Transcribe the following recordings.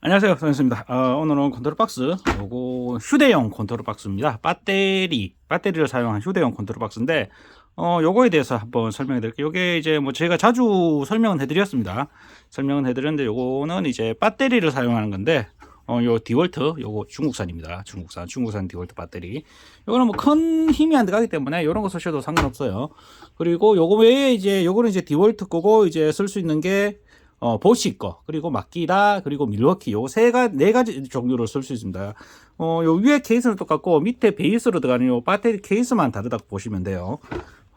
안녕하세요 선생님입니다. 어, 오늘은 컨트롤 박스 요거 휴대용 컨트롤 박스입니다. 배터리 배터리를 사용한 휴대용 컨트롤 박스인데 어 요거에 대해서 한번 설명해 드릴게요. 요게 이제 뭐 제가 자주 설명은 해 드렸습니다. 설명은 해 드렸는데 요거는 이제 배터리를 사용하는 건데 어, 요 디월트 요거 중국산입니다. 중국산 중국산 디월트 배터리. 요거는 뭐 큰 힘이 안 들어가기 때문에 요런 거 쓰셔도 상관없어요. 그리고 요거 외에 이제 요거는 이제 디월트 거고 이제 쓸 수 있는 게 어, 보시 거, 그리고 마키다, 그리고 밀워키, 요 세 가지, 네 가지 종류를 쓸수 있습니다. 어, 요 위에 케이스는 똑같고, 밑에 베이스로 들어가는 요 배터리 케이스만 다르다고 보시면 돼요.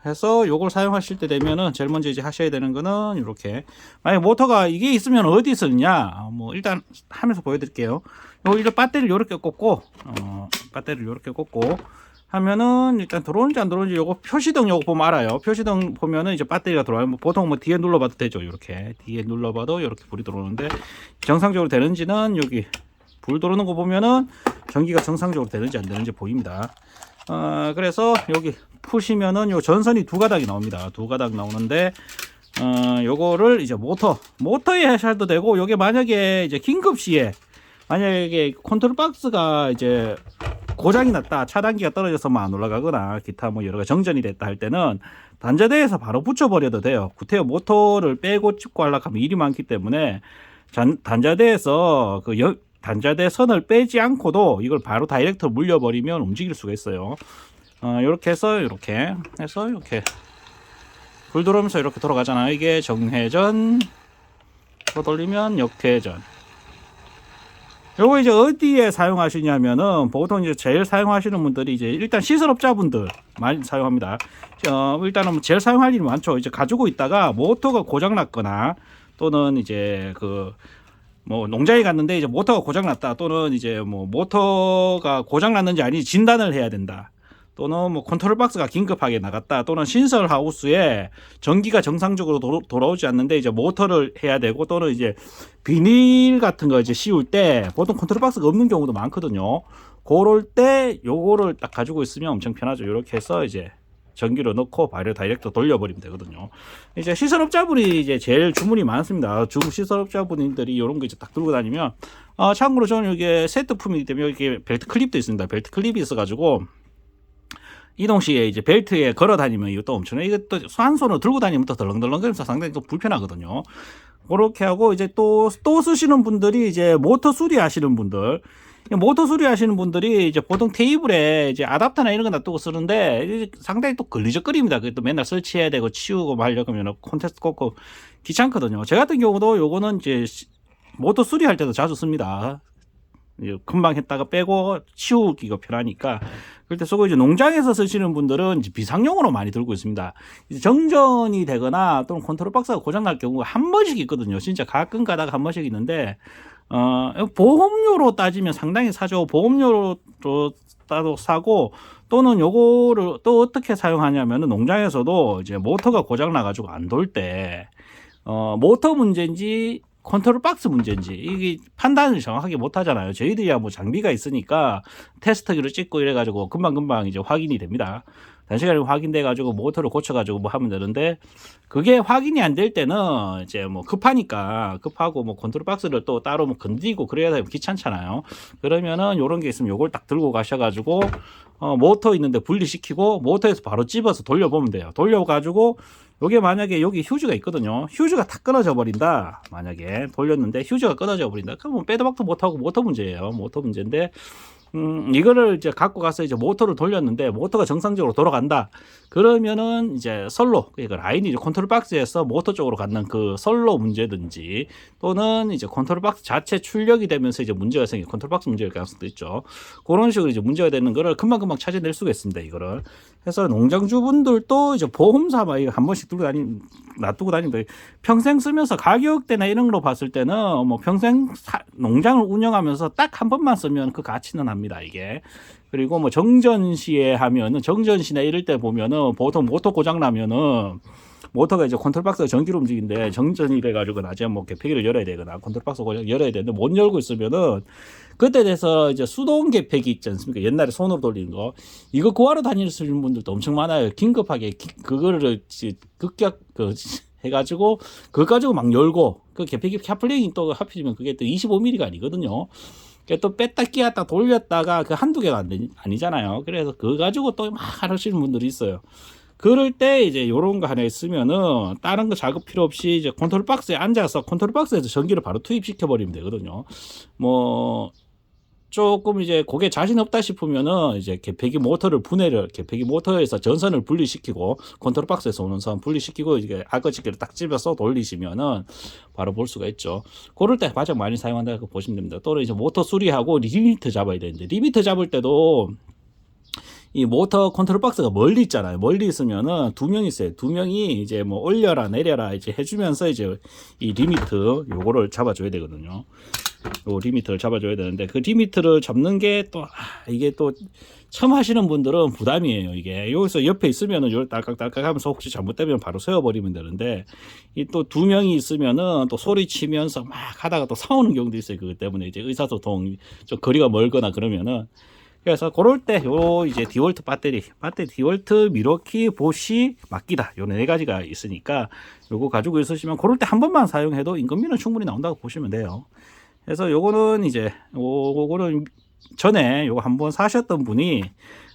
해서 요걸 사용하실 때 되면은 제일 먼저 이제 하셔야 되는 거는 이렇게 만약 모터가 이게 있으면 어디 쓰느냐 뭐 일단 하면서 보여드릴게요 요 일단 배터리를 이렇게 꽂고 어 배터리를 이렇게 꽂고 하면은 일단 들어오는지 안 들어오는지 요거 표시등 요거 보면 알아요. 표시등 보면은 이제 배터리가 들어와요. 뭐 보통 뭐 뒤에 눌러봐도 되죠. 이렇게 뒤에 눌러봐도 이렇게 불이 들어오는데 정상적으로 되는지는 여기 불 들어오는 거 보면은 전기가 정상적으로 되는지 안 되는지 보입니다. 어, 그래서 여기 푸시면은 요 전선이 두 가닥이 나옵니다. 두 가닥 나오는데 어, 요거를 이제 모터 모터에 하셔도 되고 요게 만약에 이제 긴급 시에 만약에 컨트롤 박스가 이제 고장이 났다, 차단기가 떨어져서 뭐 안 올라가거나 기타 뭐 여러 가지 정전이 됐다 할 때는 단자대에서 바로 붙여버려도 돼요. 구태여 모터를 빼고 찍고 하려고 하면 일이 많기 때문에 잔, 단자대에서 그 여, 단자대 선을 빼지 않고도 이걸 바로 다이렉트로 물려버리면 움직일 수가 있어요. 어, 이렇게 해서 이렇게 해서 이렇게 불 들어오면서 이렇게 돌아가잖아요. 이게 정회전 또 돌리면 역회전 요거 이제 어디에 사용하시냐면은 보통 이제 제일 사용하시는 분들이 이제 일단 시설업자분들 많이 사용합니다. 어, 일단은 제일 사용할 일이 많죠. 이제 가지고 있다가 모터가 고장 났거나 또는 이제 그 뭐 농장에 갔는데 이제 모터가 고장 났다 또는 이제 뭐 모터가 고장 났는지 아닌지 진단을 해야 된다. 또는 뭐 컨트롤 박스가 긴급하게 나갔다 또는 신설 하우스에 전기가 정상적으로 도로, 돌아오지 않는데 이제 모터를 해야 되고 또는 이제 비닐 같은 거 이제 씌울 때 보통 컨트롤 박스가 없는 경우도 많거든요. 그럴 때 요거를 딱 가지고 있으면 엄청 편하죠. 이렇게 해서 이제 전기로 넣고 바로 다이렉트 돌려버리면 되거든요. 이제 시설업자분이 이제 제일 주문이 많습니다. 중 시설업자분들이 이런 거 이제 딱 들고 다니면 어, 참고로 저는 이게 세트품이기 때문에 이게 벨트 클립도 있습니다. 벨트 클립이 있어가지고 이동 시에 이제 벨트에 걸어 다니면 이것도 엄청나요. 이것도 한 손으로 들고 다니면 또 덜렁덜렁거리면서 상당히 또 불편하거든요. 그렇게 하고 이제 또, 또 쓰시는 분들이 이제 모터 수리하시는 분들. 모터 수리하시는 분들이 이제 보통 테이블에 이제 아답터나 이런 거 놔두고 쓰는데 상당히 또 걸리적거립니다. 또 맨날 설치해야 되고 치우고 뭐 하려고 하면 콘테스트 꽂고 귀찮거든요. 저 같은 경우도 요거는 이제 모터 수리할 때도 자주 씁니다. 금방 했다가 빼고 치우기가 편하니까 그때 쓰고 이제 농장에서 쓰시는 분들은 이제 비상용으로 많이 들고 있습니다. 정전이 되거나 또는 컨트롤 박스가 고장 날 경우가 한 번씩 있거든요. 진짜 가끔 가다가 한 번씩 있는데 어 보험료로 따지면 상당히 사죠. 보험료로 따도 사고 또는 요거를 또 어떻게 사용하냐면은 농장에서도 이제 모터가 고장 나가지고 안 돌 때 어 모터 문제인지 컨트롤 박스 문제인지 이게 판단을 정확하게 못 하잖아요. 저희들이야 뭐 장비가 있으니까 테스트기로 찍고 이래 가지고 금방 금방 이제 확인이 됩니다. 단시간에 확인돼 가지고 모터를 고쳐 가지고 뭐 하면 되는데 그게 확인이 안 될 때는 이제 뭐 급하니까 급하고 뭐 컨트롤 박스를 또 따로 뭐 건드리고 그래야 되면 귀찮잖아요. 그러면은 요런 게 있으면 요걸 딱 들고 가셔 가지고 어 모터 있는데 분리시키고 모터에서 바로 집어서 돌려보면 돼요. 돌려 가지고 요게 만약에 여기 휴즈가 있거든요. 휴즈가 다 끊어져 버린다. 만약에 돌렸는데 휴즈가 끊어져 버린다. 그러면 빼도 박도 못하고 모터 문제예요. 모터 문제인데 음, 이거를 이제 갖고 가서 이제 모터를 돌렸는데 모터가 정상적으로 돌아간다. 그러면은 이제 선로, 그러니까 라인이 이제 컨트롤 박스에서 모터 쪽으로 갖는 그 선로 문제든지 또는 이제 컨트롤 박스 자체 출력이 되면서 이제 문제가 생기, 컨트롤 박스 문제일 가능성도 있죠. 그런 식으로 이제 문제가 되는 거를 금방금방 찾아낼 수가 있습니다. 이거를. 해서 농장주분들도 이제 보험사 막한 번씩 들고 다니, 놔두고 다니는데 평생 쓰면서 가격대나 이런 걸로 봤을 때는 뭐 평생 사, 농장을 운영하면서 딱 한 번만 쓰면 그 가치는 합니다. 이게. 그리고 뭐 정전 시에 하면은 정전 시나 이럴 때 보면은 보통 모터 고장 나면은 모터가 이제 컨트롤 박스가 전기로 움직이는데 정전이 돼가지고 나중에 뭐 개폐기를 열어야 되거나 컨트롤 박스 고장 열어야 되는데 못 열고 있으면은 그때 돼서 이제 수동 개폐기 있지 않습니까? 옛날에 손으로 돌리는 거 이거 구하러 다니시는 분들도 엄청 많아요. 긴급하게 기, 그거를 급격 그 해가지고 그거 가지고 막 열고 그 개폐기 카플링이 또 하필이면 그게 또 25mm가 아니거든요. 또 뺐다 끼었다 돌렸다가 그 한두 개가 안 되- 아니잖아요. 그래서 그거 가지고 또 막 하시는 분들이 있어요. 그럴 때 이제 요런 거 하나 있으면은 다른 거 작업 필요 없이 이제 컨트롤 박스에 앉아서 컨트롤 박스에서 전기를 바로 투입시켜 버리면 되거든요. 뭐 조금 이제 그게 자신 없다 싶으면은 이제 개폐기 모터를 분해를 개폐기 모터에서 전선을 분리시키고 컨트롤 박스에서 오는 선 분리시키고 이게 아거지기를 딱 집어서 돌리시면은 바로 볼 수가 있죠. 그럴 때 가장 많이 사용한다고 보시면 됩니다. 또는 이제 모터 수리하고 리미터 잡아야 되는데 리미터 잡을 때도 이 모터 컨트롤 박스가 멀리 있잖아요. 멀리 있으면은 두 명 있어요. 두 명이 이제 뭐 올려라 내려라 이제 해주면서 이제 이 리미트 요거를 잡아줘야 되거든요. 요 리미트를 잡아줘야 되는데 그 리미트를 잡는 게 또 이게 또 처음 하시는 분들은 부담이에요. 이게 여기서 옆에 있으면은 요 딸깍딸깍 하면서 혹시 잘못되면 바로 세워버리면 되는데 이 또 두 명이 있으면은 또 소리 치면서 막 하다가 또 싸우는 경우도 있어요. 그것 때문에 이제 의사소통 좀 거리가 멀거나 그러면은 그래서 그럴 때 요 이제 디월트 배터리, 배터리 디월트, 미러키, 보시, 막기다 요 네 가지가 있으니까 요거 가지고 있으시면 그럴 때 한 번만 사용해도 인건비는 충분히 나온다고 보시면 돼요. 그래서 요거는 이제 요거는 전에 요거 한번 사셨던 분이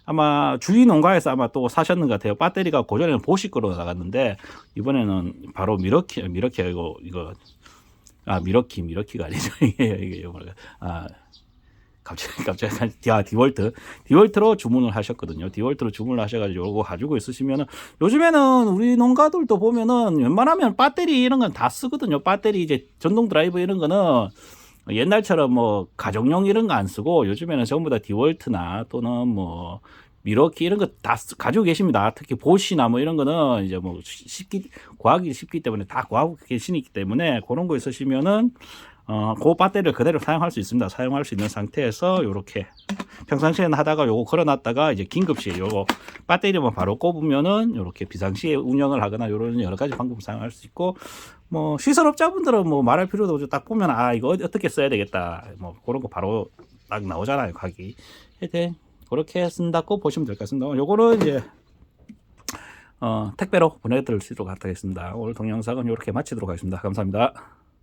아마 주위 농가에서 아마 또 사셨는 것 같아요. 배터리가 고전에는 보시 거로 나갔는데 이번에는 바로 미러키 미러키 이거 이거 아 미러키 미러키가 아니죠 이게 이게 뭐아 갑자기 갑자기 아, 디월트 디월트로 주문을 하셨거든요. 디월트로 주문을 하셔가지고 요거 가지고 있으시면은 요즘에는 우리 농가들도 보면은 웬만하면 배터리 이런 건 다 쓰거든요. 배터리 이제 전동 드라이브 이런 거는 옛날처럼 뭐 가정용 이런 거 안 쓰고 요즘에는 전부 다 디월트나 또는 뭐 미러키 이런 거 다 가지고 계십니다. 특히 보시나 뭐 이런 거는 이제 뭐 쉽기 과학이 쉽기 때문에 다 과학 계시기 때문에 그런 거 있으시면은 어, 그 배터리를 그대로 사용할 수 있습니다. 사용할 수 있는 상태에서 요렇게 평상시에는 하다가 요거 걸어놨다가 이제 긴급시에 요거 배터리만 바로 꼽으면은 요렇게 비상시에 운영을 하거나 요런 여러 가지 방법을 사용할 수 있고 뭐 시설업자분들은 뭐 말할 필요도 없죠. 딱 보면 아 이거 어떻게 써야 되겠다. 뭐 그런 거 바로 딱 나오잖아요. 각이. 하여튼 그렇게 쓴다고 보시면 될 것 같습니다. 요거는 이제 어, 택배로 보내드릴 수 있도록 하겠습니다. 오늘 동영상은 이렇게 마치도록 하겠습니다. 감사합니다.